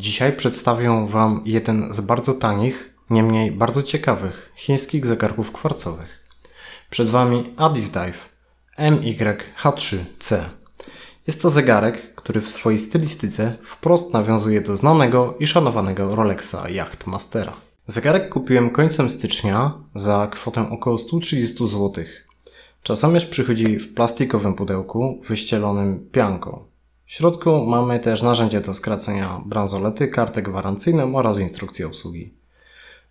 Dzisiaj przedstawię Wam jeden z bardzo tanich, niemniej bardzo ciekawych chińskich zegarków kwarcowych. Przed Wami Addis Dive MYH3C. Jest to zegarek, który w swojej stylistyce wprost nawiązuje do znanego i szanowanego Rolexa Yachtmastera. Zegarek kupiłem końcem stycznia za kwotę około 130 zł. Czasomierz przychodzi w plastikowym pudełku wyścielonym pianką. W środku mamy też narzędzie do skracenia bransolety, kartę gwarancyjną oraz instrukcję obsługi.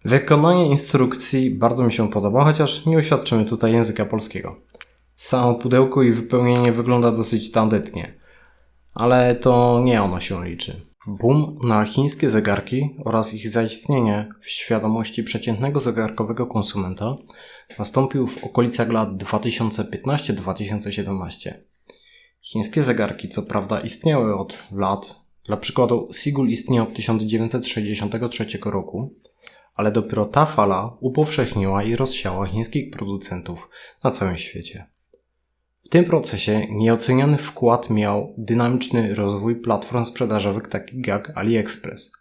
Wykonanie instrukcji bardzo mi się podoba, chociaż nie uświadczymy tutaj języka polskiego. Samo pudełko i wypełnienie wygląda dosyć tandetnie, ale to nie ono się liczy. Boom na chińskie zegarki oraz ich zaistnienie w świadomości przeciętnego zegarkowego konsumenta nastąpił w okolicach lat 2015-2017. Chińskie zegarki co prawda istniały od lat, dla przykładu Sigul istnieje od 1963 roku, ale dopiero ta fala upowszechniła i rozsiała chińskich producentów na całym świecie. W tym procesie nieoceniany wkład miał dynamiczny rozwój platform sprzedażowych takich jak AliExpress.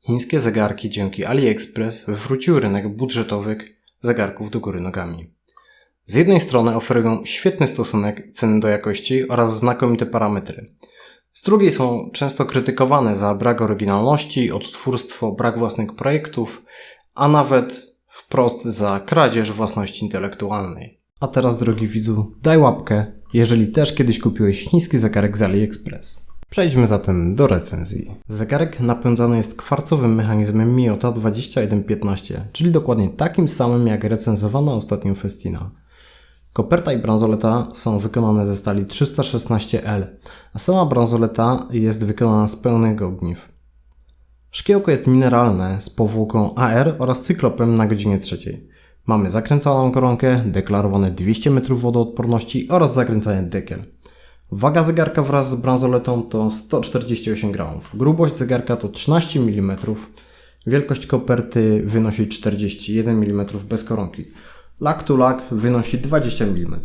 Chińskie zegarki dzięki AliExpress wywróciły rynek budżetowych zegarków do góry nogami. Z jednej strony oferują świetny stosunek ceny do jakości oraz znakomite parametry. Z drugiej są często krytykowane za brak oryginalności, odtwórstwo, brak własnych projektów, a nawet wprost za kradzież własności intelektualnej. A teraz, drogi widzu, daj łapkę, jeżeli też kiedyś kupiłeś chiński zegarek z AliExpress. Przejdźmy zatem do recenzji. Zegarek napędzany jest kwarcowym mechanizmem Miyota 2115, czyli dokładnie takim samym jak recenzowana ostatnio Festina. Koperta i bransoleta są wykonane ze stali 316L, a sama bransoleta jest wykonana z pełnych ogniw. Szkiełko jest mineralne z powłoką AR oraz cyklopem na godzinie trzeciej. Mamy zakręconą koronkę, deklarowane 200 metrów wodoodporności oraz zakręcany dekiel. Waga zegarka wraz z bransoletą to 148 gramów. Grubość zegarka to 13 mm. Wielkość koperty wynosi 41 mm bez koronki. Lak to lak wynosi 20 mm.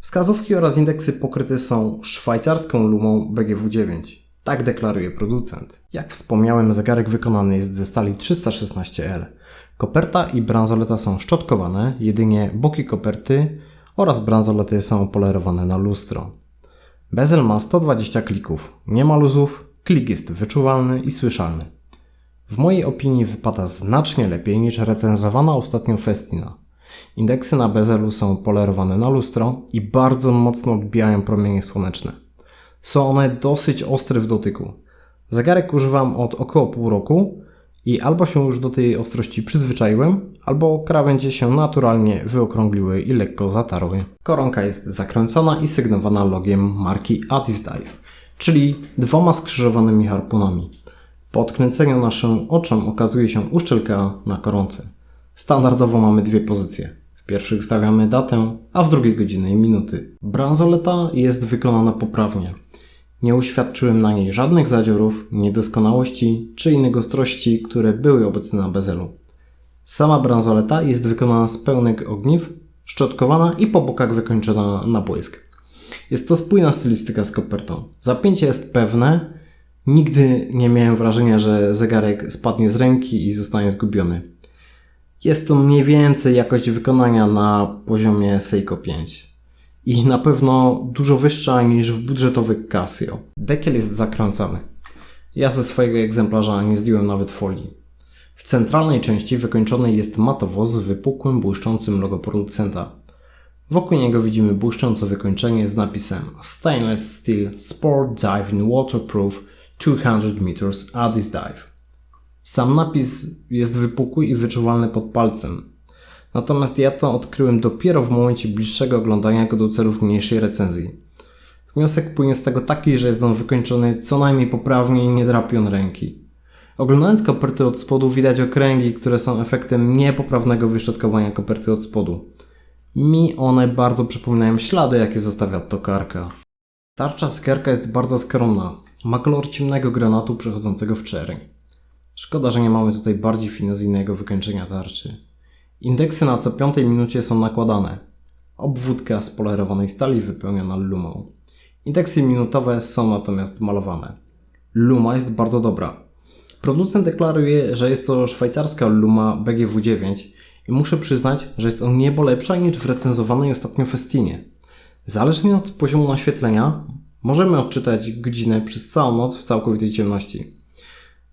Wskazówki oraz indeksy pokryte są szwajcarską lumą BGW9. Tak deklaruje producent. Jak wspomniałem, zegarek wykonany jest ze stali 316L. Koperta i bransoleta są szczotkowane, jedynie boki koperty oraz bransolety są polerowane na lustro. Bezel ma 120 klików, nie ma luzów, klik jest wyczuwalny i słyszalny. W mojej opinii wypada znacznie lepiej niż recenzowana ostatnio Festina. Indeksy na bezelu są polerowane na lustro i bardzo mocno odbijają promienie słoneczne. Są one dosyć ostre w dotyku. Zegarek używam od około pół roku i albo się już do tej ostrości przyzwyczaiłem, albo krawędzie się naturalnie wyokrągliły i lekko zatarły. Koronka jest zakręcona i sygnowana logiem marki Addis Dive, czyli dwoma skrzyżowanymi harpunami. Po odkręceniu naszym oczom okazuje się uszczelka na koronce. Standardowo mamy dwie pozycje. W pierwszej ustawiamy datę, a w drugiej godzinę i minuty. Bransoleta jest wykonana poprawnie. Nie uświadczyłem na niej żadnych zadziorów, niedoskonałości czy innych ostrości, które były obecne na bezelu. Sama bransoleta jest wykonana z pełnych ogniw, szczotkowana i po bokach wykończona na błysk. Jest to spójna stylistyka z kopertą. Zapięcie jest pewne. Nigdy nie miałem wrażenia, że zegarek spadnie z ręki i zostanie zgubiony. Jest to mniej więcej jakość wykonania na poziomie Seiko 5 i na pewno dużo wyższa niż w budżetowych Casio. Dekiel jest zakręcany. Ja ze swojego egzemplarza nie zdjąłem nawet folii. W centralnej części wykończony jest matowo z wypukłym, błyszczącym logo producenta. Wokół niego widzimy błyszczące wykończenie z napisem Stainless Steel Sport Diving Waterproof 200 meters Addis Dive. Sam napis jest wypukły i wyczuwalny pod palcem. Natomiast ja to odkryłem dopiero w momencie bliższego oglądania go do celów mniejszej recenzji. Wniosek płynie z tego taki, że jest on wykończony co najmniej poprawnie i nie drapie on ręki. Oglądając koperty od spodu widać okręgi, które są efektem niepoprawnego wyszczotkowania koperty od spodu. Mi one bardzo przypominają ślady, jakie zostawia tokarka. Tarcza zegarka jest bardzo skromna. Ma kolor ciemnego granatu przechodzącego w czerń. Szkoda, że nie mamy tutaj bardziej finezyjnego wykończenia tarczy. Indeksy na co piątej minucie są nakładane. Obwódka z polerowanej stali wypełniona lumą. Indeksy minutowe są natomiast malowane. Luma jest bardzo dobra. Producent deklaruje, że jest to szwajcarska Luma BGW9 i muszę przyznać, że jest on niebo lepsza niż w recenzowanej ostatnio Festinie. Zależnie od poziomu naświetlenia, możemy odczytać godzinę przez całą noc w całkowitej ciemności.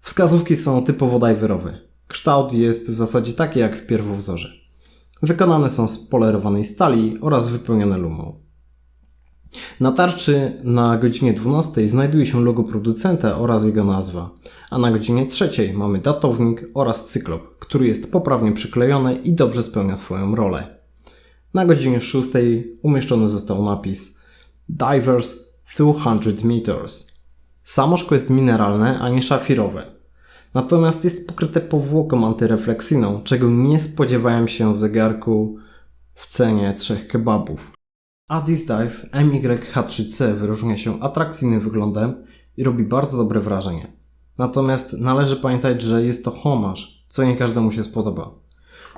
Wskazówki są typowo diverowe. Kształt jest w zasadzie taki jak w pierwowzorze. Wykonane są z polerowanej stali oraz wypełnione lumą. Na tarczy na godzinie 12 znajduje się logo producenta oraz jego nazwa, a na godzinie 3 mamy datownik oraz cyklop, który jest poprawnie przyklejony i dobrze spełnia swoją rolę. Na godzinie 6 umieszczony został napis Divers 200 meters. Samo szkło jest mineralne, a nie szafirowe. Natomiast jest pokryte powłoką antyrefleksyjną, czego nie spodziewałem się w zegarku w cenie trzech kebabów. Addis Dive MYH3C wyróżnia się atrakcyjnym wyglądem i robi bardzo dobre wrażenie. Natomiast należy pamiętać, że jest to homasz, co nie każdemu się spodoba.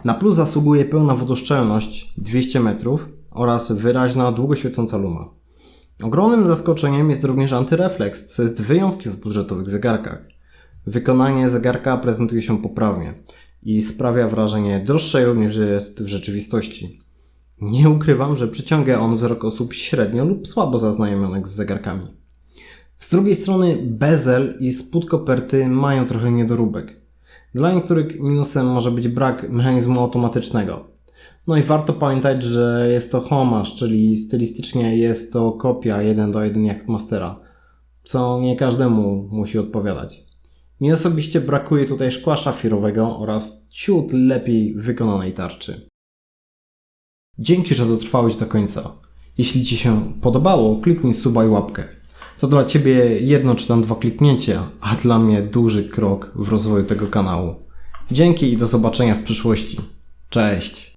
Na plus zasługuje pełna wodoszczelność 200 metrów oraz wyraźna, długo świecąca luma. Ogromnym zaskoczeniem jest również antyrefleks, co jest wyjątkiem w budżetowych zegarkach. Wykonanie zegarka prezentuje się poprawnie i sprawia wrażenie droższego niż jest w rzeczywistości. Nie ukrywam, że przyciąga on wzrok osób średnio lub słabo zaznajomionych z zegarkami. Z drugiej strony bezel i spód koperty mają trochę niedoróbek. Dla niektórych minusem może być brak mechanizmu automatycznego. No i warto pamiętać, że jest to homasz, czyli stylistycznie jest to kopia 1 do 1 Yachtmastera, co nie każdemu musi odpowiadać. Mi osobiście brakuje tutaj szkła szafirowego oraz ciut lepiej wykonanej tarczy. Dzięki, że dotrwałeś do końca. Jeśli Ci się podobało, kliknij suba i łapkę. To dla Ciebie jedno czy tam dwa kliknięcia, a dla mnie duży krok w rozwoju tego kanału. Dzięki i do zobaczenia w przyszłości. Cześć!